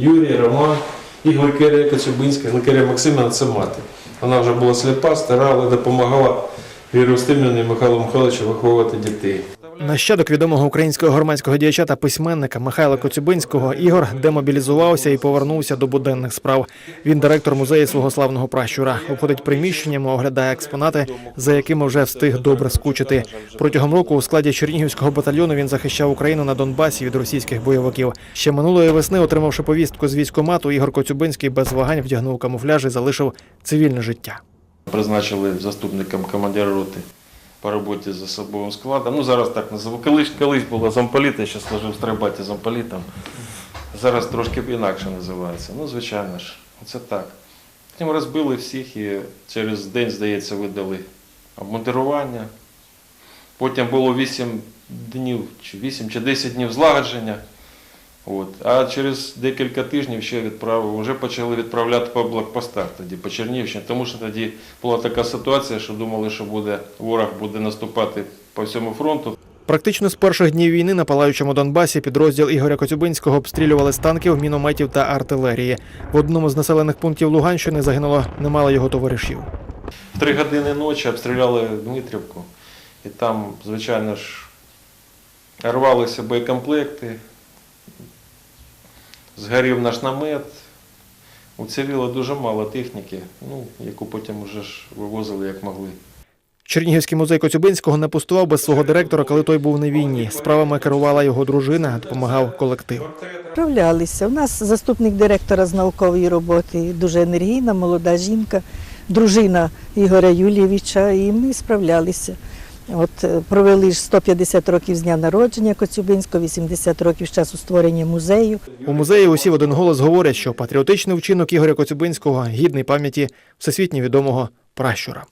Юрій, Роман і Гликерія Кочубинська, Гликерія Максимівна це мати. Вона вже була сліпа, стара, але допомагала Вірі Устимівні і Михайлу Михайловичу виховувати дітей. Нащадок відомого українського громадського діяча та письменника Михайла Коцюбинського Ігор демобілізувався і повернувся до буденних справ. Він директор музею свого славного пращура. Обходить приміщеннями, оглядає експонати, за якими вже встиг добре скучити. Протягом року у складі Чернігівського батальйону він захищав Україну на Донбасі від російських бойовиків. Ще минулої весни, отримавши повістку з військомату, Ігор Коцюбинський без вагань вдягнув камуфляж і залишив цивільне життя. Призначили заступником командира роти по роботі з особовим складом. Ну, зараз так називаю. Колись, колись було замполіт, я ще служив в стрибаті замполітом. Зараз трошки інакше називається. Ну, звичайно ж, це так. Потім розбили всіх і через день, здається, видали обмундирування. Потім було 8 днів, чи 8 чи 10 днів злагодження. От. А через декілька тижнів ще відправили, вже почали відправляти по блокпостах тоді, по Чернігівщині, тому що тоді була така ситуація, що думали, що буде, ворог буде наступати по всьому фронту. Практично з перших днів війни на палаючому Донбасі підрозділ Ігоря Коцюбинського обстрілювали з танків, мінометів та артилерії. В одному з населених пунктів Луганщини загинуло немало його товаришів. В три години ночі обстріляли Дмитрівку, і там, звичайно ж, рвалися боєкомплекти, згорів наш намет, уціліло дуже мало техніки, ну, яку потім вже ж вивозили як могли. Чернігівський музей Коцюбинського не пустував без свого директора, коли той був на війні. Справами керувала його дружина, допомагав колектив. Справлялися. У нас заступник директора з наукової роботи, дуже енергійна, молода жінка, дружина Ігоря Юлєвича, і ми справлялися. От е, провели ж 150 років з дня народження Коцюбинського, 80 років з часу створення музею. У музеї усі в один голос говорять, що патріотичний вчинок Ігоря Коцюбинського гідний пам'яті всесвітньо відомого пращура.